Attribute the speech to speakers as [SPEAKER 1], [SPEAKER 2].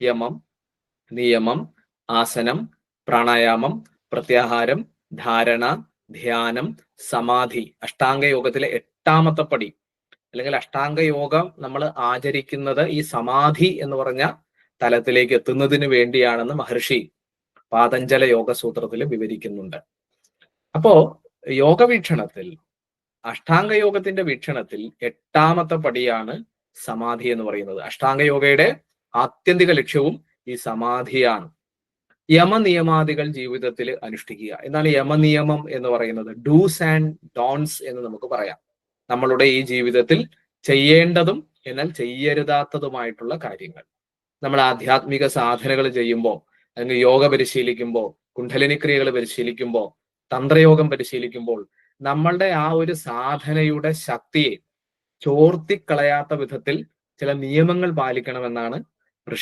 [SPEAKER 1] യമം നിയമം ആസനം പ്രാണായാമം പ്രത്യാഹാരം ധാരണ ധ്യാനം സമാധി അഷ്ടാംഗ യോഗത്തിലെ എട്ടാമത്തെ പടി. അല്ലെങ്കിൽ അഷ്ടാംഗ യോഗം നമ്മൾ ആചരിക്കുന്നത് ഈ സമാധി എന്ന് പറഞ്ഞ തലത്തിലേക്ക് എത്തുന്നതിന് വേണ്ടിയാണെന്ന് മഹർഷി പാതഞ്ജല യോഗ സൂത്രത്തിൽ വിവരിക്കുന്നുണ്ട്. അപ്പോ യോഗ വീക്ഷണത്തിൽ അഷ്ടാംഗ യോഗത്തിന്റെ വീക്ഷണത്തിൽ എട്ടാമത്തെ പടിയാണ് സമാധി എന്ന് പറയുന്നത്. അഷ്ടാംഗ യോഗയുടെ ആത്യന്തിക ലക്ഷ്യവും ഈ സമാധിയാണ്. യമനിയമാദികൾ ജീവിതത്തിൽ അനുഷ്ഠിക്കുക. എന്നാണ് യമനിയമം എന്ന് പറയുന്നത് ഡൂസ് ആൻഡ് ഡോൺസ് എന്ന് നമുക്ക് പറയാം. നമ്മളുടെ ഈ ജീവിതത്തിൽ ചെയ്യേണ്ടതും എന്നാൽ ചെയ്യരുതാത്തതുമായിട്ടുള്ള കാര്യങ്ങൾ. നമ്മൾ ആധ്യാത്മിക സാധനകൾ ചെയ്യുമ്പോൾ അല്ലെങ്കിൽ യോഗ പരിശീലിക്കുമ്പോൾ കുണ്ഡലിനി ക്രിയകൾ പരിശീലിക്കുമ്പോൾ തന്ത്രയോഗം പരിശീലിക്കുമ്പോൾ നമ്മളുടെ ആ ഒരു സാധനയുടെ ശക്തിയെ ചോർത്തിക്കളയാത്ത വിധത്തിൽ ചില നിയമങ്ങൾ പാലിക്കണമെന്നാണ് para